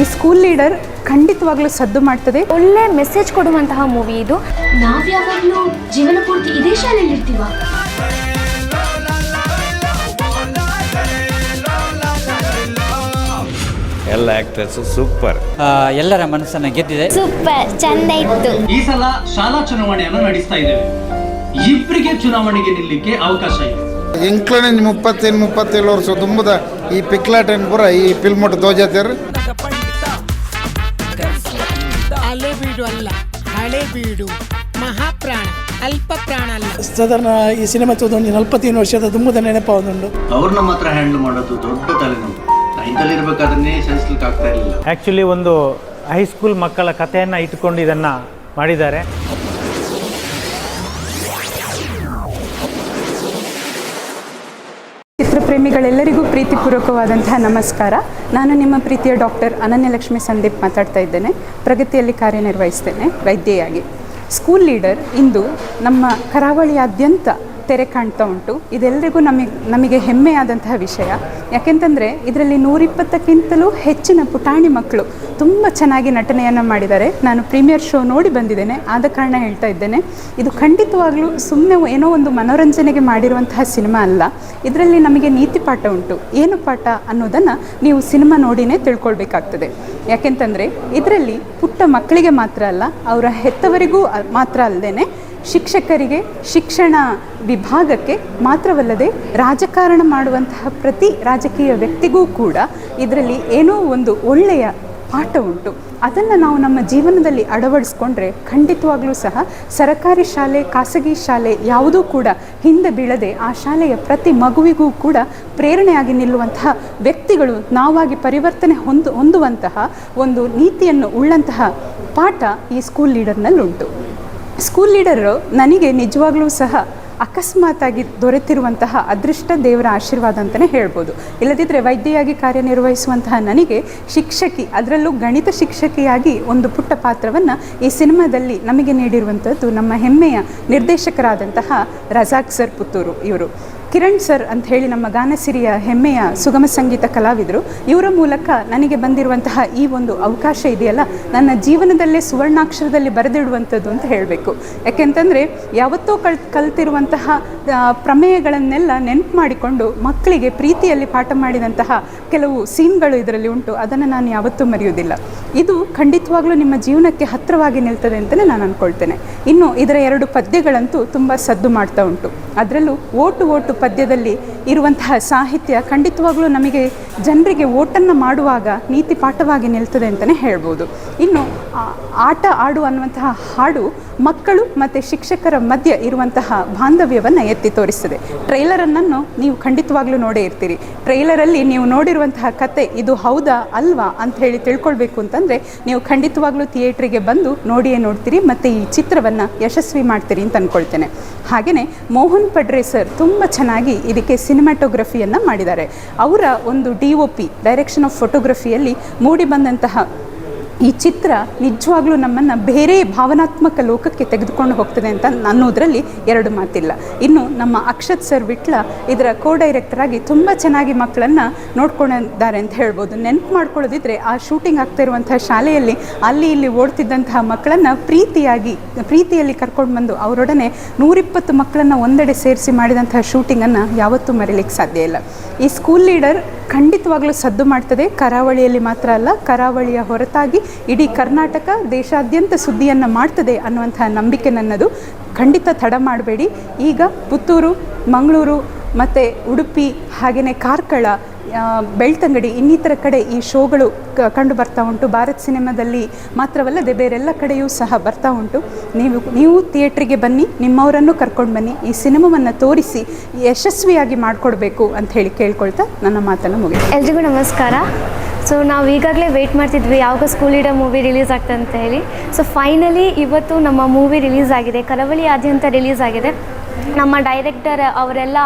ಈ school leader ಖಂಡಿತವಾಗ್ಲೂ ಸದ್ದು ಮಾಡ್ತದೆ. ಒಳ್ಳೆ ಮೆಸೇಜ್ ಕೊಡುವಂತಹ ಮೂವಿ ಇದು. ನಾವ್ಯಾವಾಗ್ಲೂ ಜೀವನ ಪೂರ್ತಿ ಇದೇ ಶಾಲೆಯಲ್ಲಿ ಇರ್ತೀವ? ಎಲ್ಲ ಆಕ್ಟರ್ಸ್ ಸೂಪರ್ ಎಲ್ಲರ ಮನಸ್ಸನ್ನ ಗೆದ್ದಿದೆ. ಸೂಪರ್ ಚಂದ ಇತ್ತು. ಈ ಸಲ ಶಾಲಾ ಚುನಾವಣೆಯನ್ನು ನಡೆಸ್ತಾ ಇದ್ದೇವೆ. ಇಬ್ಬರಿಗೆ ಚುನಾವಣೆಗೆ ನಿಲ್ಲಕ್ಕೆ ಅವಕಾಶ ಇದೆ. ಎಂಕ್ಲನೆ ಮುಪ್ಪತ್ತೇನು ಮುಪ್ಪತ್ತೇಳು ವರ್ಷ ತುಂಬದ ಈ ಪಿಕ್ಲಾಟನ್ ಪೂರ ಈ ಫಿಲ್ಮೊಟ್ಟು ತೋಜಾತಿರ್ ಹಳೆಬೀಡು ಅಲ್ಲ ಹಳೆ ಬೀಡು ಮಹಾಪ್ರಾಣ ಅಲ್ಪ ಪ್ರಾಣ ಅಲ್ಲ. ಸಾಧಾರಣ ಈ ಸಿನಿಮಾ ಒಂದು ನಲವತ್ತೇನು ವರ್ಷದ ತುಂಬದ ಅವ್ರು ನಮ್ಮ ಹತ್ರ ಹ್ಯಾಂಡಲ್ ಮಾಡೋದು ದೊಡ್ಡ ತಲೆನೋವು. ಇರ್ಬೇಕಾದ್ರೆ ಸಹಿಸ್ಲಿಕ್ಕೆ ಆಗ್ತಾ ಇರಲಿಲ್ಲ. ಆ್ಯಕ್ಚುಲಿ ಒಂದು ಹೈಸ್ಕೂಲ್ ಮಕ್ಕಳ ಕಥೆಯನ್ನು ಇಟ್ಕೊಂಡು ಇದನ್ನು ಮಾಡಿದ್ದಾರೆ. ಚಿತ್ರಪ್ರೇಮಿಗಳೆಲ್ಲರಿಗೂ ಪ್ರೀತಿಪೂರ್ವಕವಾದಂತಹ ನಮಸ್ಕಾರ. ನಾನು ನಿಮ್ಮ ಪ್ರೀತಿಯ ಡಾಕ್ಟರ್ ಅನನ್ಯಲಕ್ಷ್ಮಿ ಸಂದೀಪ್ ಮಾತಾಡ್ತಾ ಇದ್ದೇನೆ. ಪ್ರಗತಿಯಲ್ಲಿ ಕಾರ್ಯನಿರ್ವಹಿಸ್ತೇನೆ. ವೈದ್ಯೆಯಾಗಿ. ಸ್ಕೂಲ್ ಲೀಡರ್ ಇಂದು ನಮ್ಮ ಕರಾವಳಿಯಾದ್ಯಂತ ತೆರೆ ಕಾಣ್ತಾ ಉಂಟು. ಇದೆಲ್ಲರಿಗೂ ನಮಗೆ ನಮಗೆ ಹೆಮ್ಮೆಯಾದಂತಹ ವಿಷಯ. ಯಾಕೆಂತಂದರೆ, ಇದರಲ್ಲಿ ನೂರಿಪ್ಪತ್ತಕ್ಕಿಂತಲೂ ಹೆಚ್ಚಿನ ಪುಟಾಣಿ ಮಕ್ಕಳು ತುಂಬ ಚೆನ್ನಾಗಿ ನಟನೆಯನ್ನು ಮಾಡಿದ್ದಾರೆ. ನಾನು ಪ್ರೀಮಿಯರ್ ಶೋ ನೋಡಿ ಬಂದಿದ್ದೇನೆ. ಆದ ಕಾರಣ ಹೇಳ್ತಾ ಇದ್ದೇನೆ. ಇದು ಖಂಡಿತವಾಗಲೂ ಸುಮ್ಮನೆ ಏನೋ ಒಂದು ಮನೋರಂಜನೆಗೆ ಮಾಡಿರುವಂತಹ ಸಿನಿಮಾ ಅಲ್ಲ. ಇದರಲ್ಲಿ ನಮಗೆ ನೀತಿ ಪಾಠ ಉಂಟು. ಏನು ಪಾಠ ಅನ್ನೋದನ್ನು ನೀವು ಸಿನಿಮಾ ನೋಡಿನೇ ತಿಳ್ಕೊಳ್ಬೇಕಾಗ್ತದೆ. ಯಾಕೆಂತಂದರೆ, ಇದರಲ್ಲಿ ಪುಟ್ಟ ಮಕ್ಕಳಿಗೆ ಮಾತ್ರ ಅಲ್ಲ, ಅವರ ಹೆತ್ತವರಿಗೂ ಮಾತ್ರ ಅಲ್ಲದೆ ಶಿಕ್ಷಕರಿಗೆ ಶಿಕ್ಷಣ ವಿಭಾಗಕ್ಕೆ ಮಾತ್ರವಲ್ಲದೆ ರಾಜಕಾರಣ ಮಾಡುವಂತಹ ಪ್ರತಿ ರಾಜಕೀಯ ವ್ಯಕ್ತಿಗೂ ಕೂಡ ಇದರಲ್ಲಿ ಏನೋ ಒಂದು ಒಳ್ಳೆಯ ಪಾಠ ಉಂಟು. ಅದನ್ನು ನಾವು ನಮ್ಮ ಜೀವನದಲ್ಲಿ ಅಳವಡಿಸ್ಕೊಂಡ್ರೆ ಖಂಡಿತವಾಗಲೂ ಸಹ ಸರಕಾರಿ ಶಾಲೆ, ಖಾಸಗಿ ಶಾಲೆ ಯಾವುದೂ ಕೂಡ ಹಿಂದೆ ಬೀಳದೆ ಆ ಶಾಲೆಯ ಪ್ರತಿ ಮಗುವಿಗೂ ಕೂಡ ಪ್ರೇರಣೆಯಾಗಿ ನಿಲ್ಲುವಂತಹ ವ್ಯಕ್ತಿಗಳು ನಾವಾಗಿ ಪರಿವರ್ತನೆ ಹೊಂದು, ಹೊಂದುವಂತಹ ಒಂದು ನೀತಿಯನ್ನು ಉಳ್ಳಂತಹ ಪಾಠ ಈ ಸ್ಕೂಲ್ ಲೀಡರ್ನಲ್ಲುಂಟು ಸ್ಕೂಲ್ ಲೀಡರು ನನಗೆ ನಿಜವಾಗ್ಲೂ ಸಹ ಅಕಸ್ಮಾತಾಗಿ ದೊರೆತಿರುವಂತಹ ಅದೃಷ್ಟ ದೇವರ ಆಶೀರ್ವಾದ ಅಂತಲೇ ಹೇಳ್ಬೋದು. ಇಲ್ಲದಿದ್ದರೆ ವೈದ್ಯೆಯಾಗಿ ಕಾರ್ಯನಿರ್ವಹಿಸುವಂತಹ ನನಗೆ ಶಿಕ್ಷಕಿ, ಅದರಲ್ಲೂ ಗಣಿತ ಶಿಕ್ಷಕಿಯಾಗಿ ಒಂದು ಪುಟ್ಟ ಪಾತ್ರವನ್ನು ಈ ಸಿನಿಮಾದಲ್ಲಿ ನಮಗೆ ನೀಡಿರುವಂಥದ್ದು ನಮ್ಮ ಹೆಮ್ಮೆಯ ನಿರ್ದೇಶಕರಾದಂತಹ ರಜಾಕ್ ಸರ್ ಪುತ್ತೂರು ಇವರು. ಕಿರಣ್ ಸರ್ ಅಂತ ಹೇಳಿ ನಮ್ಮ ಗಾನಸಿರಿಯ ಹೆಮ್ಮೆಯ ಸುಗಮ ಸಂಗೀತ ಕಲಾವಿದರು, ಇವರ ಮೂಲಕ ನನಗೆ ಬಂದಿರುವಂತಹ ಈ ಒಂದು ಅವಕಾಶ ಇದೆಯಲ್ಲ, ನನ್ನ ಜೀವನದಲ್ಲೇ ಸುವರ್ಣಾಕ್ಷರದಲ್ಲಿ ಬರೆದಿಡುವಂಥದ್ದು ಅಂತ ಹೇಳಬೇಕು. ಯಾಕೆಂತಂದರೆ ಯಾವತ್ತೋ ಕಲ್ ಕಲ್ತಿರುವಂತಹ ಪ್ರಮೇಯಗಳನ್ನೆಲ್ಲ ನೆನಪು ಮಾಡಿಕೊಂಡು ಮಕ್ಕಳಿಗೆ ಪ್ರೀತಿಯಲ್ಲಿ ಪಾಠ ಮಾಡಿದಂತಹ ಕೆಲವು ಸೀನ್ಗಳು ಇದರಲ್ಲಿ ಉಂಟು, ಅದನ್ನು ನಾನು ಯಾವತ್ತೂ ಮರೆಯೋದಿಲ್ಲ ಇದು ಖಂಡಿತವಾಗಲೂ ನಿಮ್ಮ ಜೀವನಕ್ಕೆ ಹತ್ತಿರವಾಗಿ ನಿಲ್ತದೆ ಅಂತಲೇ ನಾನು ಅಂದ್ಕೊಳ್ತೇನೆ ಇನ್ನು ಇದರ ಎರಡು ಪದ್ಯಗಳಂತೂ ತುಂಬ ಸದ್ದು ಮಾಡ್ತಾ ಉಂಟು. ಅದರಲ್ಲೂ ಓಟು ಓಟು ಪದ್ಯದಲ್ಲಿ ಇರುವಂತಹ ಸಾಹಿತ್ಯ ಖಂಡಿತವಾಗಲೂ ನಮಗೆ ಜನರಿಗೆ ಓಟನ್ನು ಮಾಡುವಾಗ ನೀತಿ ಪಾಠವಾಗಿ ನಿಲ್ತದೆ ಅಂತಲೇ ಹೇಳ್ಬೋದು. ಇನ್ನು ಆಟ ಆಡು ಅನ್ನುವಂತಹ ಹಾಡು ಮಕ್ಕಳು ಮತ್ತು ಶಿಕ್ಷಕರ ಮಧ್ಯೆ ಇರುವಂತಹ ಬಾಂಧವ್ಯವನ್ನು ಎತ್ತಿ ತೋರಿಸ್ತದೆ. ಟ್ರೈಲರನ್ನು ನೀವು ಖಂಡಿತವಾಗ್ಲೂ ನೋಡೇ ಇರ್ತೀರಿ. ಟ್ರೈಲರಲ್ಲಿ ನೀವು ನೋಡಿರುವಂತಹ ಕತೆ ಇದು ಹೌದಾ, ಅಲ್ವಾ ಅಂತ ಹೇಳಿ ತಿಳ್ಕೊಳ್ಬೇಕು ಅಂತಂದರೆ ನೀವು ಖಂಡಿತವಾಗ್ಲೂ ಥಿಯೇಟ್ರಿಗೆ ಬಂದು ನೋಡಿಯೇ ನೋಡ್ತೀರಿ ಮತ್ತು ಈ ಚಿತ್ರವನ್ನು ಯಶಸ್ವಿ ಮಾಡ್ತೀರಿ ಅಂತ ಅಂದ್ಕೊಳ್ತೇನೆ ಹಾಗೆಯೇ ಮೋಹನ್ ಪಡ್ರೆ ಸರ್ ತುಂಬ ಚೆನ್ನಾಗಿ ಇದಕ್ಕೆ ಸಿನಿಮಾಟೋಗ್ರಫಿಯನ್ನು ಮಾಡಿದ್ದಾರೆ. ಅವರ ಒಂದು D O P direction of ಫೋಟೋಗ್ರಫಿಯಲ್ಲಿ ಮೂಡಿ ಬಂದಂತಹ ಈ ಚಿತ್ರ ನಿಜವಾಗ್ಲೂ ನಮ್ಮನ್ನು ಬೇರೆ ಭಾವನಾತ್ಮಕ ಲೋಕಕ್ಕೆ ತೆಗೆದುಕೊಂಡು ಹೋಗ್ತದೆ ಅಂತ ಅನ್ನೋದರಲ್ಲಿ ಎರಡು ಮಾತಿಲ್ಲ. ಇನ್ನು ನಮ್ಮ ಅಕ್ಷತ್ ಸರ್ ವಿಟ್ಲ ಇದರ ಕೋ ಡೈರೆಕ್ಟರ್ ಆಗಿ ತುಂಬ ಚೆನ್ನಾಗಿ ಮಕ್ಕಳನ್ನು ನೋಡ್ಕೊಂಡಿದ್ದಾರೆ ಅಂತ ಹೇಳ್ಬೋದು. ನೆನಪು ಮಾಡ್ಕೊಳ್ಳೋದಿದ್ರೆ ಆ ಶೂಟಿಂಗ್ ಆಗ್ತಾ ಇರುವಂತಹ ಶಾಲೆಯಲ್ಲಿ ಅಲ್ಲಿ ಇಲ್ಲಿ ಓಡ್ತಿದ್ದಂತಹ ಮಕ್ಕಳನ್ನು ಪ್ರೀತಿಯಾಗಿ, ಪ್ರೀತಿಯಲ್ಲಿ ಕರ್ಕೊಂಡು ಬಂದು ಅವರೊಡನೆ ನೂರಿಪ್ಪತ್ತು ಮಕ್ಕಳನ್ನು ಒಂದೆಡೆ ಸೇರಿಸಿ ಮಾಡಿದಂತಹ ಶೂಟಿಂಗನ್ನು ಯಾವತ್ತೂ ಮರೀಲಿಕ್ಕೆ ಸಾಧ್ಯ ಇಲ್ಲ. ಈ ಸ್ಕೂಲ್ ಲೀಡರ್ ಖಂಡಿತವಾಗ್ಲೂ ಸದ್ದು ಮಾಡ್ತದೆ. ಕರಾವಳಿಯಲ್ಲಿ ಮಾತ್ರ ಅಲ್ಲ, ಕರಾವಳಿಯ ಹೊರತಾಗಿ ಇಡೀ ಕರ್ನಾಟಕ ದೇಶಾದ್ಯಂತ ಸುದ್ದಿಯನ್ನು ಮಾಡ್ತದೆ ಅನ್ನುವಂಥ ನಂಬಿಕೆ ನನ್ನದು. ಖಂಡಿತ ತಡ ಮಾಡಬೇಡಿ. ಈಗ ಪುತ್ತೂರು, ಮಂಗಳೂರು ಮತ್ತು ಉಡುಪಿ ಹಾಗೆಯೇ ಕಾರ್ಕಳ ಬೆಳ್ತಂಗಡಿ, ಇನ್ನಿತರ ಕಡೆ ಈ ಶೋಗಳು ಕಂಡು ಬರ್ತಾ ಉಂಟು. ಭಾರತ್ ಸಿನಿಮಾದಲ್ಲಿ ಮಾತ್ರವಲ್ಲದೆ ಬೇರೆಲ್ಲ ಕಡೆಯೂ ಸಹ ಬರ್ತಾ ಉಂಟು. ನೀವು ನೀವು ಥಿಯೇಟ್ರಿಗೆ ಬನ್ನಿ, ನಿಮ್ಮವರನ್ನು ಕರ್ಕೊಂಡು ಬನ್ನಿ. ಈ ಸಿನಿಮಾವನ್ನು ತೋರಿಸಿ ಯಶಸ್ವಿಯಾಗಿ ಮಾಡಿಕೊಡ್ಬೇಕು ಅಂತ ಹೇಳಿ ಕೇಳ್ಕೊಳ್ತಾ ನನ್ನ ಮಾತನ್ನು ಮುಗಿ ಎಲ್ರಿಗೂ ನಮಸ್ಕಾರ. ಸೊ ನಾವು ಈಗಾಗಲೇ ವೆಯ್ಟ್ ಮಾಡ್ತಿದ್ವಿ, ಯಾವಾಗ ಸ್ಕೂಲ್ ಇಡೋ ಮೂವಿ ರಿಲೀಸ್ ಆಗ್ತದೆ ಅಂತ ಹೇಳಿ. ಸೊ ಫೈನಲಿ ಇವತ್ತು ನಮ್ಮ ಮೂವಿ ರಿಲೀಸ್ ಆಗಿದೆ. ಕರಾವಳಿ ಆದ್ಯಂತ ರಿಲೀಸ್ ಆಗಿದೆ. ನಮ್ಮ ಡೈರೆಕ್ಟರ್ ಅವರೆಲ್ಲ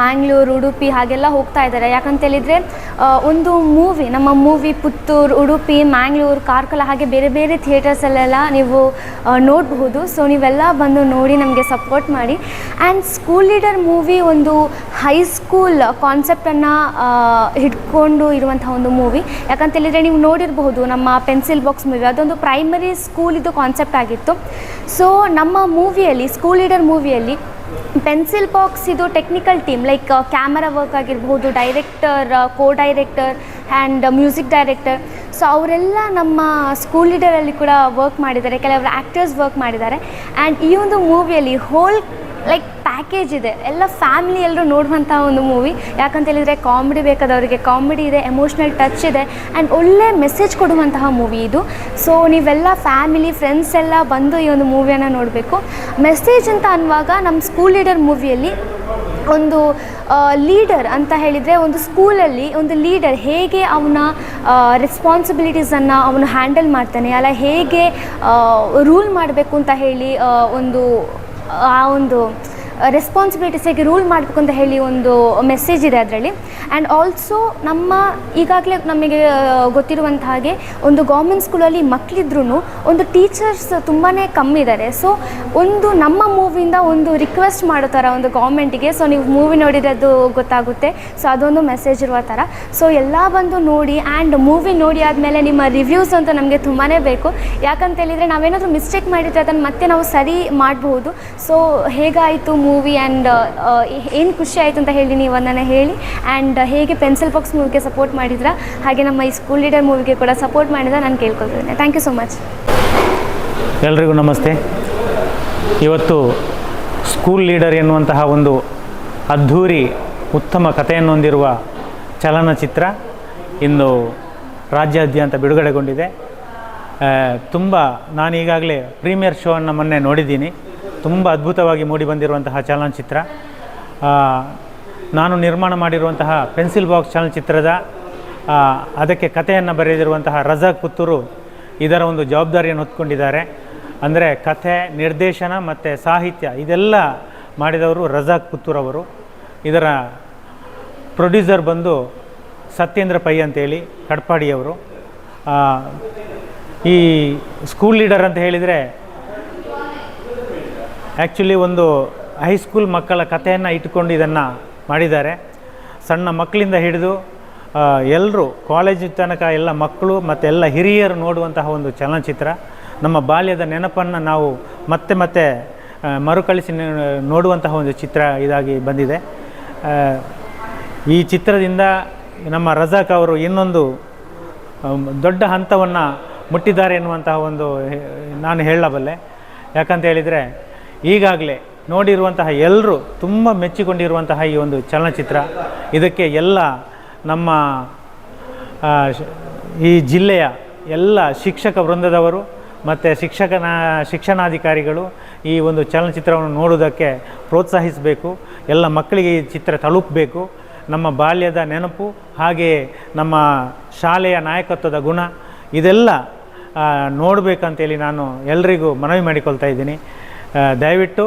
ಮ್ಯಾಂಗ್ಳೂರು ಉಡುಪಿ ಹಾಗೆಲ್ಲ ಹೋಗ್ತಾ ಇದ್ದಾರೆ. ಯಾಕಂತೇಳಿದರೆ ಒಂದು ಮೂವಿ ನಮ್ಮ ಮೂವಿ ಪುತ್ತೂರು ಉಡುಪಿ ಮ್ಯಾಂಗ್ಳೂರು ಕಾರ್ಕಲ ಹಾಗೆ ಬೇರೆ ಬೇರೆ ಥಿಯೇಟರ್ಸಲ್ಲೆಲ್ಲ ನೀವು ನೋಡಬಹುದು. ಸೊ ನೀವೆಲ್ಲ ಬಂದು ನೋಡಿ ನಮಗೆ ಸಪೋರ್ಟ್ ಮಾಡಿ. ಆ್ಯಂಡ್ ಸ್ಕೂಲ್ ಲೀಡರ್ ಮೂವಿ ಒಂದು ಹೈಸ್ಕೂಲ್ ಕಾನ್ಸೆಪ್ಟನ್ನು ಹಿಡ್ಕೊಂಡು ಇರುವಂಥ ಒಂದು ಮೂವಿ ಯಾಕಂತ ಹೇಳಿದರೆ ನೀವು ನೋಡಿರಬಹುದು, ನಮ್ಮ ಪೆನ್ಸಿಲ್ ಬಾಕ್ಸ್ ಮೂವಿ ಅದೊಂದು ಪ್ರೈಮರಿ ಸ್ಕೂಲಿದು ಕಾನ್ಸೆಪ್ಟ್ ಆಗಿತ್ತು. ಸೊ ನಮ್ಮ ಮೂವಿಯಲ್ಲಿ ಸ್ಕೂಲ್ ಲೀಡರ್ ಮೂವಿಯಲ್ಲಿ ಪೆನ್ಸಿಲ್ ಬಾಕ್ಸ್ ಇದು technical team like camera work ಆಗಿರ್ಬೋದು director co director and music director so ಅವರೆಲ್ಲ ನಮ್ಮ ಸ್ಕೂಲ್ ಲೀಡರಲ್ಲಿ ಕೂಡ ವರ್ಕ್ ಮಾಡಿದ್ದಾರೆ, ಕೆಲವರು ಆ್ಯಕ್ಟರ್ಸ್ ವರ್ಕ್ ಮಾಡಿದ್ದಾರೆ. ಆ್ಯಂಡ್ ಈ ಒಂದು ಮೂವಿಯಲ್ಲಿ ಹೋಲ್ ಲೈಕ್ ಪ್ಯಾಕೇಜ್ ಇದೆ. ಎಲ್ಲ ಫ್ಯಾಮಿಲಿ ಎಲ್ಲರೂ ನೋಡುವಂಥ ಒಂದು ಮೂವಿ ಯಾಕಂತ ಹೇಳಿದರೆ ಕಾಮಿಡಿ ಬೇಕಾದವರಿಗೆ ಕಾಮಿಡಿ ಇದೆ ಎಮೋಷ್ನಲ್ ಟಚ್ ಇದೆ ಆ್ಯಂಡ್ ಒಳ್ಳೆ ಮೆಸೇಜ್ ಕೊಡುವಂತಹ ಮೂವಿ ಇದು. ಸೊ ನೀವೆಲ್ಲ ಫ್ಯಾಮಿಲಿ ಫ್ರೆಂಡ್ಸ್ ಎಲ್ಲ ಬಂದು ಈ ಒಂದು ಮೂವಿಯನ್ನು ನೋಡಬೇಕು. ಮೆಸೇಜ್ ಅಂತ ಅನ್ನುವಾಗ ನಮ್ಮ ಸ್ಕೂಲ್ ಲೀಡರ್ ಮೂವಿಯಲ್ಲಿ ಒಂದು ಲೀಡರ್ ಅಂತ ಹೇಳಿದರೆ ಒಂದು ಸ್ಕೂಲಲ್ಲಿ ಒಂದು ಲೀಡರ್ ಹೇಗೆ ಅವನ ರೆಸ್ಪಾನ್ಸಿಬಿಲಿಟೀಸನ್ನು ಅವನು ಹ್ಯಾಂಡಲ್ ಮಾಡ್ತಾನೆ, ಅಲ್ಲ ಹೇಗೆ ರೂಲ್ ಮಾಡಬೇಕು ಅಂತ ಹೇಳಿ ಒಂದು, ಆ, ಒಂದು ರೆಸ್ಪಾನ್ಸಿಬಿಲಿಟೀಸ್ ಹೇಗೆ ರೂಲ್ ಮಾಡಬೇಕು ಅಂತ ಹೇಳಿ ಒಂದು ಮೆಸೇಜ್ ಇದೆ ಅದರಲ್ಲಿ. ಆ್ಯಂಡ್ ಆಲ್ಸೋ ನಮ್ಮ ಈಗಾಗಲೇ ನಮಗೆ ಗೊತ್ತಿರುವಂಥ ಹಾಗೆ ಒಂದು ಗೌರ್ಮೆಂಟ್ ಸ್ಕೂಲಲ್ಲಿ ಮಕ್ಕಳಿದ್ರೂ ಒಂದು ಟೀಚರ್ಸ್ ತುಂಬಾ ಕಮ್ಮಿ ಇದ್ದಾರೆ ಸೊ ಒಂದು ನಮ್ಮ ಮೂವಿಯಿಂದ ಒಂದು ರಿಕ್ವೆಸ್ಟ್ ಮಾಡೋ ಥರ ಒಂದು ಗೌರ್ಮೆಂಟಿಗೆ ಸೊ ನೀವು ಮೂವಿ ನೋಡಿದರೆ ಅದು ಗೊತ್ತಾಗುತ್ತೆ. ಸೊ ಅದೊಂದು ಮೆಸೇಜ್ ಇರುವ ಥರ. ಸೊ ಎಲ್ಲ ಬಂದು ನೋಡಿ ಆ್ಯಂಡ್ ಮೂವಿ ನೋಡಿ ಆದಮೇಲೆ ನಿಮ್ಮ ರಿವ್ಯೂಸ್ ಅಂತ ನಮಗೆ ತುಂಬಾ ಬೇಕು. ಯಾಕಂತ ಹೇಳಿದರೆ ನಾವೇನಾದರೂ ಮಿಸ್ಟೇಕ್ ಮಾಡಿದರೆ ಅದನ್ನು ಮತ್ತೆ ನಾವು ಸರಿ ಮಾಡಬಹುದು. ಸೊ ಹೇಗಾಯಿತು ಆ್ಯಂಡ್ ಏನು ಖುಷಿ ಆಯಿತು ಅಂತ ಹೇಳಿ ನೀವು ಅದನ್ನು ಹೇಳಿ. ಆ್ಯಂಡ್ ಹೇಗೆ ಪೆನ್ಸಿಲ್ ಬಾಕ್ಸ್ ಮೂವಿಗೆ ಸಪೋರ್ಟ್ ಮಾಡಿದ್ರ, ಹಾಗೆ ನಮ್ಮ ಈ ಸ್ಕೂಲ್ ಲೀಡರ್ ಮೂವಿಗೆ ಕೂಡ ಸಪೋರ್ಟ್ ಮಾಡಿದ ನಾನು ಕೇಳ್ಕೊಳ್ತಿದ್ದೇನೆ ಥ್ಯಾಂಕ್ ಯು ಸೊ ಮಚ್ ಎಲ್ರಿಗೂ ನಮಸ್ತೆ. ಇವತ್ತು ಸ್ಕೂಲ್ ಲೀಡರ್ ಎನ್ನುವಂತಹ ಒಂದು ಅದ್ಧೂರಿ ಉತ್ತಮ ಕಥೆಯನ್ನು ಹೊಂದಿರುವ ಚಲನಚಿತ್ರ ಇಂದು ರಾಜ್ಯಾದ್ಯಂತ ಬಿಡುಗಡೆಗೊಂಡಿದೆ. ತುಂಬ ನಾನು ಈಗಾಗಲೇ ಪ್ರೀಮಿಯರ್ ಶೋವನ್ನು ಮೊನ್ನೆ ನೋಡಿದ್ದೀನಿ. ತುಂಬ ಅದ್ಭುತವಾಗಿ ಮೂಡಿಬಂದಿರುವಂತಹ ಚಲನಚಿತ್ರ. ಆ, ನಾನು ನಿರ್ಮಾಣ ಮಾಡಿರುವಂತಹ ಪೆನ್ಸಿಲ್ ಬಾಕ್ಸ್ ಚಲನಚಿತ್ರದ ಅದಕ್ಕೆ ಕಥೆಯನ್ನು ಬರೆದಿರುವಂತಹ ರಜಾಕ್ ಪುತ್ತೂರು ಇದರ ಒಂದು ಜವಾಬ್ದಾರಿಯನ್ನು ಹೊತ್ಕೊಂಡಿದ್ದಾರೆ. ಅಂದರೆ ಕಥೆ ನಿರ್ದೇಶನ ಮತ್ತು ಸಾಹಿತ್ಯ ಇದೆಲ್ಲ ಮಾಡಿದವರು ರಜಾಕ್ ಅವರು. ಇದರ ಪ್ರೊಡ್ಯೂಸರ್ ಬಂದು ಸತ್ಯೇಂದ್ರ ಪೈ ಅಂತೇಳಿ ಕಡ್ಪಾಡಿಯವರು ಈ ಸ್ಕೂಲ್ ಲೀಡರ್ ಅಂತ ಹೇಳಿದರೆ ಆ್ಯಕ್ಚುಲಿ ಒಂದು ಹೈಸ್ಕೂಲ್ ಮಕ್ಕಳ ಕಥೆಯನ್ನು ಇಟ್ಕೊಂಡು ಇದನ್ನು ಮಾಡಿದ್ದಾರೆ. ಸಣ್ಣ ಮಕ್ಕಳಿಂದ ಹಿಡಿದು ಎಲ್ಲರೂ ಕಾಲೇಜ್ ತನಕ ಎಲ್ಲ ಮಕ್ಕಳು ಮತ್ತು ಎಲ್ಲ ಹಿರಿಯರು ನೋಡುವಂತಹ ಒಂದು ಚಲನಚಿತ್ರ. ನಮ್ಮ ಬಾಲ್ಯದ ನೆನಪನ್ನು ನಾವು ಮತ್ತೆ ಮತ್ತೆ ಮರುಕಳಿಸಿ ನೋಡುವಂತಹ ಒಂದು ಚಿತ್ರ ಇದಾಗಿ ಬಂದಿದೆ. ಈ ಚಿತ್ರದಿಂದ ನಮ್ಮ ರಜಾಕ್ ಅವರು ಇನ್ನೊಂದು ದೊಡ್ಡ ಹಂತವನ್ನು ಮುಟ್ಟಿದ್ದಾರೆ ಎನ್ನುವಂತಹ ಒಂದು ನಾನು ಹೇಳಬಲ್ಲೆ. ಯಾಕಂತ ಹೇಳಿದರೆ ಈಗಾಗಲೇ ನೋಡಿರುವಂತಹ ಎಲ್ಲರೂ ತುಂಬ ಮೆಚ್ಚಿಕೊಂಡಿರುವಂತಹ ಈ ಒಂದು ಚಲನಚಿತ್ರ. ಇದಕ್ಕೆ ಎಲ್ಲ ನಮ್ಮ ಈ ಜಿಲ್ಲೆಯ ಎಲ್ಲ ಶಿಕ್ಷಕ ವೃಂದದವರು ಮತ್ತು ಶಿಕ್ಷಕನ, ಶಿಕ್ಷಣಾಧಿಕಾರಿಗಳು ಈ ಒಂದು ಚಲನಚಿತ್ರವನ್ನು ನೋಡುವುದಕ್ಕೆ ಪ್ರೋತ್ಸಾಹಿಸಬೇಕು. ಎಲ್ಲ ಮಕ್ಕಳಿಗೆ ಈ ಚಿತ್ರ ತಲುಪಬೇಕು. ನಮ್ಮ ಬಾಲ್ಯದ ನೆನಪು ಹಾಗೆಯೇ ನಮ್ಮ ಶಾಲೆಯ ನಾಯಕತ್ವದ ಗುಣ, ಇದೆಲ್ಲ ನೋಡಬೇಕಂತೇಳಿ ನಾನು ಎಲ್ರಿಗೂ ಮನವಿ ಮಾಡಿಕೊಳ್ತಾ ಇದ್ದೀನಿ. ದಯವಿಟ್ಟು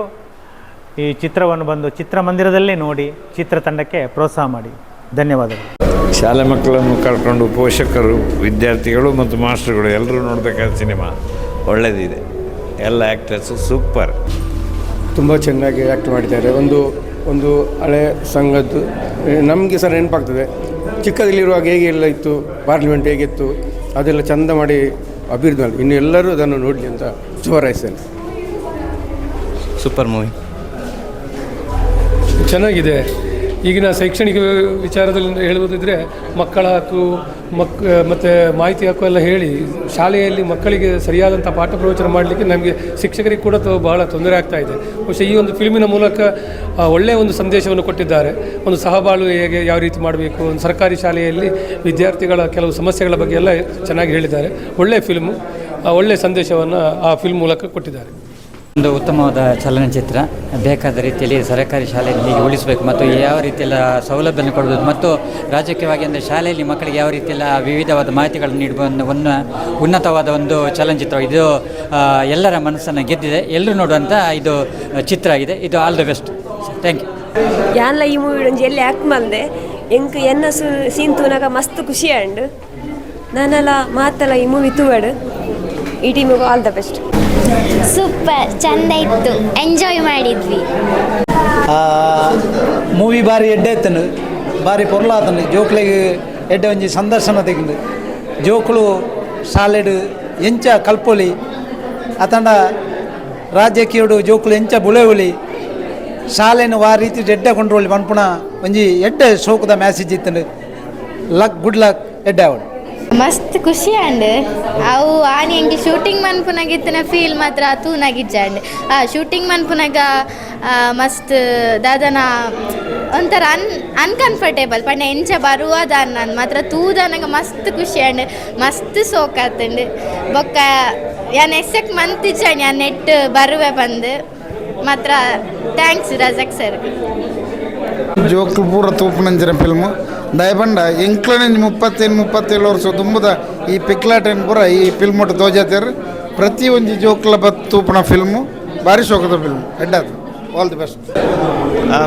ಈ ಚಿತ್ರವನ್ನು ಬಂದು ಚಿತ್ರಮಂದಿರದಲ್ಲೇ ನೋಡಿ ಚಿತ್ರತಂಡಕ್ಕೆ ಪ್ರೋತ್ಸಾಹ ಮಾಡಿ. ಧನ್ಯವಾದಗಳು. ಶಾಲೆ ಮಕ್ಕಳನ್ನು ಕರ್ಕೊಂಡು ಪೋಷಕರು ವಿದ್ಯಾರ್ಥಿಗಳು ಮತ್ತು ಮಾಸ್ಟರ್ಗಳು ಎಲ್ಲರೂ ನೋಡಬೇಕಾದ ಸಿನಿಮಾ. ಒಳ್ಳೆಯದಿದೆ ಎಲ್ಲ ಆ್ಯಕ್ಟರ್ಸು ಸೂಪರ್ ತುಂಬ ಚೆನ್ನಾಗಿ ಆ್ಯಕ್ಟ್ ಮಾಡಿದ್ದಾರೆ. ಒಂದು ಒಂದು ಹಳೆ ಸಂಘದ್ದು ನಮಗೆ ಸಹ ನೆನಪಾಗ್ತದೆ. ಚಿಕ್ಕದಲ್ಲಿರುವಾಗ ಹೇಗೆ ಎಲ್ಲ ಇತ್ತು ಪಾರ್ಲಿಮೆಂಟ್ ಹೇಗಿತ್ತು ಅದೆಲ್ಲ ಚಂದ ಮಾಡಿ ಅಭಿವೃದ್ಧಿ ಮಾಡಿ ಇನ್ನು ಎಲ್ಲರೂ ಅದನ್ನು ನೋಡಲಿ ಅಂತ ಶುಭಾರೈಸ್ತೇನೆ. Super movie. ಚೆನ್ನಾಗಿದೆ. ಈಗಿನ ಶೈಕ್ಷಣಿಕ ವಿಚಾರದಲ್ಲಿ ಹೇಳುವುದಿದ್ರೆ ಮಕ್ಕಳ ಹಕ್ಕು, ಮಕ್ ಮತ್ತು ಮಾಹಿತಿ ಹಕ್ಕು ಎಲ್ಲ ಹೇಳಿ ಶಾಲೆಯಲ್ಲಿ ಮಕ್ಕಳಿಗೆ ಸರಿಯಾದಂಥ ಪಾಠ ಪ್ರವಚನ ಮಾಡಲಿಕ್ಕೆ ನಮಗೆ ಶಿಕ್ಷಕರಿಗೆ ಕೂಡ ಬಹಳ ತೊಂದರೆ ಆಗ್ತಾ ಇದೆ. ಬಹುಶಃ ಈ ಒಂದು ಫಿಲ್ಮಿನ ಮೂಲಕ ಒಳ್ಳೆಯ ಒಂದು ಸಂದೇಶವನ್ನು ಕೊಟ್ಟಿದ್ದಾರೆ. ಒಂದು ಸಹಬಾಳು ಹೇಗೆ ಯಾವ ರೀತಿ ಮಾಡಬೇಕು, ಒಂದು ಸರ್ಕಾರಿ ಶಾಲೆಯಲ್ಲಿ ವಿದ್ಯಾರ್ಥಿಗಳ ಕೆಲವು ಸಮಸ್ಯೆಗಳ ಬಗ್ಗೆ ಎಲ್ಲ ಚೆನ್ನಾಗಿ ಹೇಳಿದ್ದಾರೆ. ಒಳ್ಳೆಯ ಫಿಲ್ಮು ಒಳ್ಳೆಯ ಸಂದೇಶವನ್ನು ಆ ಫಿಲ್ಮ್ ಮೂಲಕ ಕೊಟ್ಟಿದ್ದಾರೆ. ಒಂದು ಉತ್ತಮವಾದ ಚಲನಚಿತ್ರ. ಬೇಕಾದ ರೀತಿಯಲ್ಲಿ ಸರ್ಕಾರಿ ಶಾಲೆಯಲ್ಲಿ ಹೀಗೆ ಉಳಿಸಬೇಕು ಮತ್ತು ಯಾವ ರೀತಿಯೆಲ್ಲ ಸೌಲಭ್ಯವನ್ನು ಕೊಡಬಹುದು ಮತ್ತು ರಾಜಕೀಯವಾಗಿ ಅಂದರೆ ಶಾಲೆಯಲ್ಲಿ ಮಕ್ಕಳಿಗೆ ಯಾವ ರೀತಿಯೆಲ್ಲ ವಿವಿಧವಾದ ಮಾಹಿತಿಗಳನ್ನು ನೀಡುವ ಒಂದು ಉನ್ನತವಾದ ಒಂದು ಚಲನಚಿತ್ರ. ಇದು ಎಲ್ಲರ ಮನಸ್ಸನ್ನು ಗೆದ್ದಿದೆ. ಎಲ್ಲರೂ ನೋಡುವಂಥ ಇದು ಚಿತ್ರ ಆಗಿದೆ. ಇದು all the best thank you ಯಾನ್ಲ ಈ ಮೂವಿ ಎಲ್ಲಿ ಆ್ಯಕ್ಟ್ ಮಲ್ದೆ ಎಂಕ್ ಎನ್ನ ಸೀನ್ ತೂನಾಗ ಮಸ್ತ್ ಖುಷಿ ಅಂಡ್. ನಾನಲ್ಲ ಮಾತಲ್ಲ ಈ ಮೂವಿ ತೂವಡ್. ಈ ಟೀಮಿಗೂ ಆಲ್ ದ ಬೆಸ್ಟ್ ಸೂಪರ್ ಚಂದ ಇತ್ತು ಎಂಜಾಯ್ ಮಾಡಿದ್ವಿ ಮೂವಿ ಬಾರಿ ಎಡ್ಡೆ ಎತ್ತನು. ಬಾರಿ ಪೊರ್ಲಾತನು ಜೋಕ್ಲಿಗೆ ಎಡ್ಡೆ ಒಂಜಿ ಸಂದರ್ಶನ ತೆಗೆದು. ಜೋಕ್ಲು ಸಾಲೆಡ್ ಎಂಚ, ಕಲ್ಪೊಲಿ. ಅತಂಡ ರಾಜಕೀಯಡು ಜೋಕ್ಲು, ಎಂಚ ಬುಳೆವುಲಿ ಶಾಲೆನು ಆ ರೀತಿ ಎಡ್ಡೆ ಕೊಂಡ್ರೋಳಿ ಮನ್ಪುಣ. ಒಂಜಿ ಎಡ್ಡೆ ಶೋಕದ ಮ್ಯಾಸೇಜ್ ಇತ್ತು ಲಕ್ ಗುಡ್ ಲಕ್ ಎಡ್ಡೆ ಅವಡು ಮಸ್ತ್ ಖುಷಿ ಅಂಡ್ ಅವು ಆನಿ ಎಂಗೆ ಶೂಟಿಂಗ್ ಮನ್ಪುನಗಿತ್ತಿನ ಫೀಲ್ ಮಾತ್ರ ತೂನಾಗಿಜ್ಜಂಡ್ ಆ ಶೂಟಿಂಗ್ ಮನ್ಪುನಾಗ ಮಸ್ತ್ ದಾದನ ಒಂಥರ ಅನ್ ಅನ್ಕಂಫರ್ಟೇಬಲ್ ಪಂಡ ಎಂಚ ಬರುವ ದಾನ ಮಾತ್ರ ತೂದನಗ ಮಸ್ತ್ ಖುಷಿ ಅಂಡ್ ಮಸ್ತ್ ಸೋಕಾತಂಡ್ ಬೊಕ್ಕ ಯಾನ್ ಎಸ್ಸೆಕ್ ಮಂತಿಜ್ಜ ಯಾ ನೆಟ್ ಬರುವೆ ಬಂದು ಮಾತ್ರ ಥ್ಯಾಂಕ್ಸ್ ರಜಕ್ ಸರ್ ಜೋಕ್ ಪೂರ ತೂಪುನಂಚಿನ ಫಿಲ್ಮು ದಯಪಂಡ ಎಂಕ್ಲನೆಂಜ್ ಮುಪ್ಪತ್ತೇನು ಮುಪ್ಪತ್ತೇಳು ವರ್ಷ ತುಂಬುದ ಈ ಪಿಕ್ಲಾಟನ್ ಪೂರ ಈ ಫಿಲ್ಮ್ ಒಟ್ಟು ತೋಜಾತೇರು ಪ್ರತಿ ಒಂದು ಜೋಕ್ಲ ಬತ್ ತೂಪುನ ಫಿಲ್ಮು ಭಾರಿ ಶೋಕದ ಫಿಲ್ಮ್ ಎಡ್ಡಾತು ಆಲ್ ದಿ ಬೆಸ್ಟ್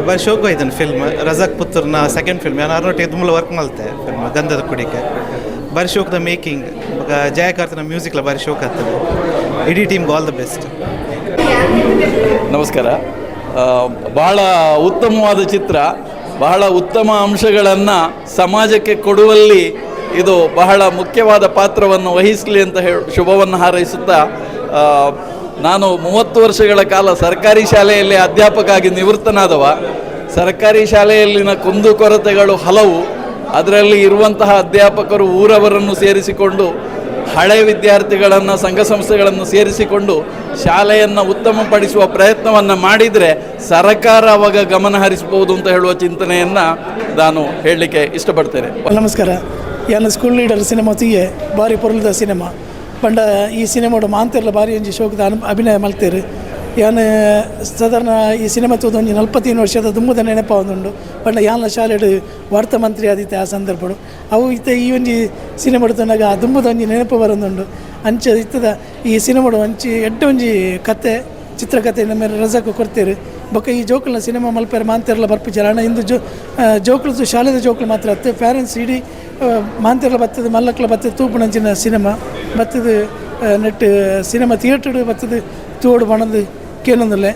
ಬಾರಿ ಶೋಕ ಆಯ್ತಾನೆ ಫಿಲ್ಮ್. ರಜಾಕ್ ಪುತ್ರನ ಸೆಕೆಂಡ್ ಫಿಲ್ಮ್ ನಾನು ಅರ್ನೊಟ್ಟಿಗೆ ತುಂಬ ವರ್ಕ್ ಮಲ್ತೆ ಫಿಲ್ಮ್ ಗಂಧದ ಕುಡಿಕೆ. ಭಾರಿ ಶೋಕದ ಮೇಕಿಂಗ್ ಜಯಕಾರ್ತನ ಮ್ಯೂಸಿಕ್ಲ ಭಾರಿ ಶೋಕ ಆಗ್ತದೆ. ಇಡೀ ಟೀಮ್ಗೆ ಆಲ್ ದ ಬೆಸ್ಟ್ ನಮಸ್ಕಾರ. ಭಾಳ ಬಹಳ ಉತ್ತಮವಾದ ಚಿತ್ರ. ಬಹಳ ಉತ್ತಮ ಅಂಶಗಳನ್ನು ಸಮಾಜಕ್ಕೆ ಕೊಡುವಲ್ಲಿ ಇದು ಬಹಳ ಮುಖ್ಯವಾದ ಪಾತ್ರವನ್ನು ವಹಿಸಲಿ ಅಂತ ಹೇಳಿ ಶುಭವನ್ನು ಹಾರೈಸುತ್ತಾ ನಾನು ಮೂವತ್ತು ವರ್ಷಗಳ ಕಾಲ ಸರ್ಕಾರಿ ಶಾಲೆಯಲ್ಲಿ ಅಧ್ಯಾಪಕ ಆಗಿ ನಿವೃತ್ತನಾದವ. ಸರ್ಕಾರಿ ಶಾಲೆಯಲ್ಲಿನ ಕುಂದುಕೊರತೆಗಳು ಹಲವು. ಅದರಲ್ಲಿ ಇರುವಂತಹ ಅಧ್ಯಾಪಕರು ಊರವರನ್ನು ಸೇರಿಸಿಕೊಂಡು ಹಳೆ ವಿದ್ಯಾರ್ಥಿಗಳನ್ನು, ಸಂಘ ಸಂಸ್ಥೆಗಳನ್ನು ಸೇರಿಸಿಕೊಂಡು ಶಾಲೆಯನ್ನು ಉತ್ತಮಪಡಿಸುವ ಪ್ರಯತ್ನವನ್ನು ಮಾಡಿದರೆ ಸರ್ಕಾರ ಅವಾಗ ಗಮನ ಹರಿಸಬಹುದು ಅಂತ ಹೇಳುವ ಚಿಂತನೆಯನ್ನು ನಾನು ಹೇಳಲಿಕ್ಕೆ ಇಷ್ಟಪಡ್ತೇನೆ. ನಮಸ್ಕಾರ. ಯಾನ ಸ್ಕೂಲ್ ಲೀಡರ್ ಸಿನಿಮಾ ತೀಯೆ ಭಾರಿ ಪೊರ್ಲದ ಸಿನಿಮಾ. ಪಂಡ ಈ ಸಿನಿಮಾಡು ಮಾಂತೆರ್ಲ ಭಾರಿ ಒಂಜಿ ಶೋಕದ ಅಭಿನಯ ಮಲ್ತೇರು. ಯಾನ್ ಸಾಧಾರಣ ಈ ಸಿನಿಮಾ ತೂದ ಒಂಜಿ ನಲ್ಪತ್ತೈನು ವರ್ಷದ ದುಮ್ಮದ ನೆನಪ ಒಂದುಂಡು ಪಂಡ ಯಾನ ಶಾಲೆಡ್ ವಾರ್ತಾ ಮಂತ್ರಿ ಆದಿತ್ತೆ ಆ ಸಂದರ್ಭಡು. ಅವು ಇತ್ತೆ ಈ ಒಂಜಿ ಸಿನಿಮಾಡು ತನಗ ಆ ದುಮ್ಮದ ಒಂಜಿ ನೆನಪು ಬರೋದುಂಡು ಅಂಚ ಇತ್ತದ ಈ ಸಿನಿಮಾಡು ಅಂಚಿ ಎಡ್ಡ ಒಂಜಿ ಕತೆ ಚಿತ್ರಕಥೆ ನಮ್ಮ ರಜಾಕು ಕೊಡ್ತೀರಿ ಬೊಕ್ಕ ಈ ಜೋಕುಲ್ನ ಸಿನಿಮಾ ಮಲ್ಪೇರ ಮಾಂತೆರ್ಲ ಬರ್ಪಿಚಾರ ಅಣ್ಣ ಇಂದು ಜೋ ಜೋಕುಲ್ದು ಶಾಲೆದ ಜೋಕುಲು ಮಾತ್ರ ಅತ್ತೆ. ಪ್ಯಾರೆಂಟ್ಸ್ ಇಡೀ ಮಾಂತೆರ್ಲ ಬತ್ತದ, ಮಲ್ಲಕ್ಲ ಬತ್ತದ ತೂಪುಣಂಚಿನ ಸಿನಿಮಾ. ಬತ್ತದ ನೆಟ್ ಸಿನಿಮಾ ಥಿಯೇಟರ್ ಬತ್ತದ ತೋಡು ಬಣದು ಕೇಳೊಂದಿಲ್ಲ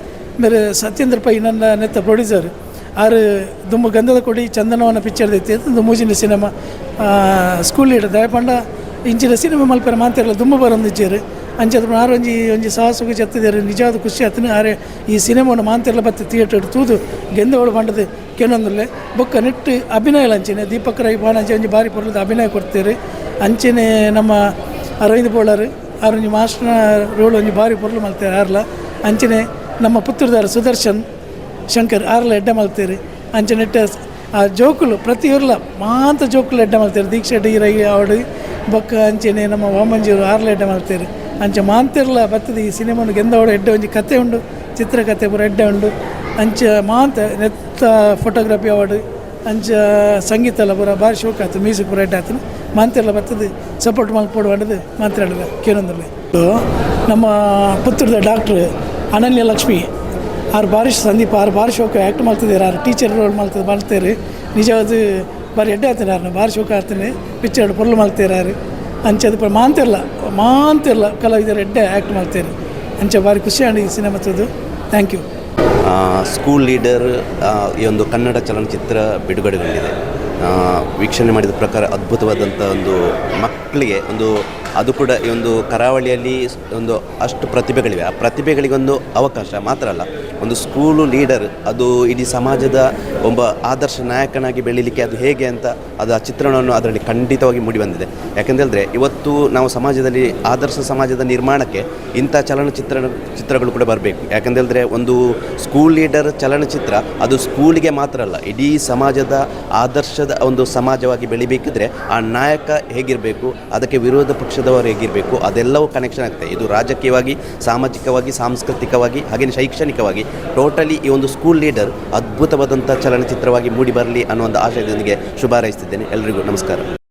ಮೇರೆ ಸತ್ಯೇಂದ್ರ ಪೈ ನನ್ನ ನೆತ್ತ ಪ್ರೊಡ್ಯೂಸರ್ ಆರು ದುಮ್ಮ ಗಂಧದ ಕೊಡಿ ಚಂದನವನ ಪಿಕ್ಚರ್ ದೈತಿ ಅದು ಮೂಜಿನ ಸಿನಿಮಾ ಸ್ಕೂಲ್ ಲೀಡರ್ ದಯಪಂಡ ಇಂಚಿನ ಸಿನಿಮಾ ಮಲ್ಪೇರ ಮಾಂತೆರ್ಲ ದುಮ್ಮ ಬರೊಂದಿಜ್ಜೇರು ಅಂಚದ ಆರು ಒಂಜಿ ಒಂಜಿ ಸಾಹಸಕ್ಕೆ ಜತ್ತಿದ್ದಾರೆ ನಿಜವಾದ ಖುಷಿ ಆತನ ಆರೆ ಈ ಸಿನಿಮಾವನ್ನು ಮಾಂತೆರ್ಲ ಬತ್ತ ಥಿಯೇಟರ್ ತೂದು ಗೆಂದವಳು ಬಂಡದು ಕೆಲವೊಂದಲ್ಲೇ ಬೊಕ್ಕ ನೆಟ್ಟು ಅಭಿನಯ ಅಂಚೆನೆ ದೀಪಕ್ ರೈ ಬಾಣಂಚೆ ಒಂಜಿ ಬಾರಿ ಪೊರ್ಲದ ಅಭಿನಯ ಕೊಡ್ತೇವೆ ಅಂಚೆನೆ ನಮ್ಮ ಅರವಿಂದ್ ಬೋಳರ್ ಆರೊಂಜಿ ಮಾಸ್ಟರ್ನ ರೋಲ್ ಒಂಜಿ ಬಾರಿ ಪೊರ್ಲು ಮಲ್ತೇವೆ ಆರ್ಲ. ಅಂಚನೆ ನಮ್ಮ ಪುತ್ತೂರ್ದಾರ ಸುದರ್ಶನ್ ಶಂಕರ್, ಆರ್ಲ ಎಡ್ಡೆ ಮಲ್ತೇರಿ. ಅಂಚನೆ ಆ ಜೋಕುಲು, ಪ್ರತಿ ಪ್ರತಿಯೊರ್ಲ ಮಾಂತ ಜೋಕುಲು ಎಡ್ಡೆ ಮಲ್ತೇರಿ. ದೀಕ್ಷೆ ಡಿರೈ ಅವಡಿ ಅವಡು ಬೊಕ್ಕ, ಅಂಚನೆ ನಮ್ಮ ವಾಮಂಜಿಯವರು ಆರ್ಲ ಎಡ್ಡೆ ಮಲ್ತೇರಿ. ಅಂಚೆ ಮಾಂತಿರ್ಲ ಬತ್ತದ ಈ ಸಿನಿಮಾನು ಗೆಂದವಡು ಎಡ್ಡೆ ಒಂಜಿ ಕತೆ ಉಂಡು ಚಿತ್ರಕಥೆ ಪೂರ ಎಡ್ಡೆ ಉಂಡು. ಅಂಚ ಮಾಂತ ನೆತ್ತ ಫೋಟೋಗ್ರಫಿ ಅವಾರ್ಡ್ ಅಂಚ ಸಂಗೀತ ಪೂರ ಭಾರಿ ಶೋಕ ಆಯ್ತು ಮ್ಯೂಸಿಕ್ ಪೂರ ಎಡ್ಡೆ ಆಯ್ತು ಮಾಂತೆರ್ಲ ಬರ್ತದೆ ಸಪೋರ್ಟ್ ಮಲ್ಪೋಡು ಬಂಡದು ಮಾತಾಡಲ್ಲ ಕೇಳೊಂದಿಲ್ಲ ನಮ್ಮ ಪುತ್ರದ ಡಾಕ್ಟ್ರ್ ಅನನ್ಯ ಲಕ್ಷ್ಮಿ, ಆರು ಬಾರಿಶ್ ಸಂದೀಪ್, ಆರು ಬಾರಿ ಶೋಕ ಆ್ಯಕ್ಟ್ ಮಾಡ್ತಿದ್ದಾರೆ ಆರು ಟೀಚರ್ ರೋಲ್ ಮಾಡ್ತದೆ ಮಾಡ್ತಾರೆ ನಿಜವಾದ ಬಾರಿ ಎಡ್ಡೆ ಆಗ್ತೀನಿ ಆರು ಬಾರಿ ಶೋಕ ಆಗ್ತಾನೆ ಪಿಕ್ಚರ್ ಪೊರ್ಲು ಮಾಡ್ತಾರೆ ಆರು ಅಂಚೆ ಅದು ಮಾಂತಿರಲ್ಲ ಮಾಂತಿರಲ್ಲ ಕಲಾವಿದರು ಎಡ್ಡೆ ಆ್ಯಕ್ಟ್ ಮಾಡ್ತಾರೆ ಅಂಚೆ ಬಾರಿ ಖುಷಿ ಆಗಿ ಸಿನಿಮಾ ತೋದು ಥ್ಯಾಂಕ್ ಯು ಸ್ಕೂಲ್ ಲೀಡರ್ ಈ ಒಂದು ಕನ್ನಡ ಚಲನಚಿತ್ರ ಬಿಡುಗಡೆಗೊಂಡಿದೆ. ವೀಕ್ಷಣೆ ಮಾಡಿದ ಪ್ರಕಾರ ಅದ್ಭುತವಾದಂಥ ಒಂದು ಮಕ್ಕಳಿಗೆ ಒಂದು ಅದು ಕೂಡ ಈ ಒಂದು ಕರಾವಳಿಯಲ್ಲಿ ಒಂದು ಅಷ್ಟು ಪ್ರತಿಭೆಗಳಿವೆ. ಆ ಪ್ರತಿಭೆಗಳಿಗೊಂದು ಅವಕಾಶ ಮಾತ್ರ ಅಲ್ಲ, ಒಂದು ಸ್ಕೂಲು ಲೀಡರ್ ಅದು ಇಡೀ ಸಮಾಜದ ಒಬ್ಬ ಆದರ್ಶ ನಾಯಕನಾಗಿ ಬೆಳೀಲಿಕ್ಕೆ ಅದು ಹೇಗೆ ಅಂತ ಅದು ಆ ಚಿತ್ರಣವನ್ನು ಅದರಲ್ಲಿ ಖಂಡಿತವಾಗಿ ಮೂಡಿಬಂದಿದೆ ಯಾಕೆಂದೇಳಿದ್ರೆ ಇವತ್ತು ನಾವು ಸಮಾಜದಲ್ಲಿ, ಆದರ್ಶ ಸಮಾಜದ ನಿರ್ಮಾಣಕ್ಕೆ ಇಂಥ ಚಲನಚಿತ್ರ, ಚಿತ್ರಗಳು ಕೂಡ ಬರಬೇಕು. ಯಾಕೆಂದೇಳಿದ್ರೆ ಒಂದು ಸ್ಕೂಲ್ ಲೀಡರ್ ಚಲನಚಿತ್ರ ಅದು ಸ್ಕೂಲಿಗೆ ಮಾತ್ರ ಅಲ್ಲ, ಇಡೀ ಸಮಾಜದ ಆದರ್ಶದ ಒಂದು ಸಮಾಜವಾಗಿ ಬೆಳಿಬೇಕಿದ್ರೆ ಆ ನಾಯಕ ಹೇಗಿರಬೇಕು, ಅದಕ್ಕೆ ವಿರೋಧ ಪಕ್ಷದವರು ಹೇಗಿರಬೇಕು ಅದೆಲ್ಲವೂ ಕನೆಕ್ಷನ್ ಆಗುತ್ತೆ. ಇದು ರಾಜಕೀಯವಾಗಿ, ಸಾಮಾಜಿಕವಾಗಿ, ಸಾಂಸ್ಕೃತಿಕವಾಗಿ ಹಾಗೆಯೇ ಶೈಕ್ಷಣಿಕವಾಗಿ ಟೋಟಲಿ ಈ ಒಂದು ಸ್ಕೂಲ್ ಲೀಡರ್ ಅದ್ಭುತವಾದಂಥ ಚಲನಚಿತ್ರವಾಗಿ ಮೂಡಿ ಬರಲಿ ಅನ್ನೋ ಒಂದು ಆಶಯದೊಂದಿಗೆ ಶುಭ ಹಾರೈಸ್ತಿದ್ದೇನೆ. ಎಲ್ರಿಗೂ ನಮಸ್ಕಾರ.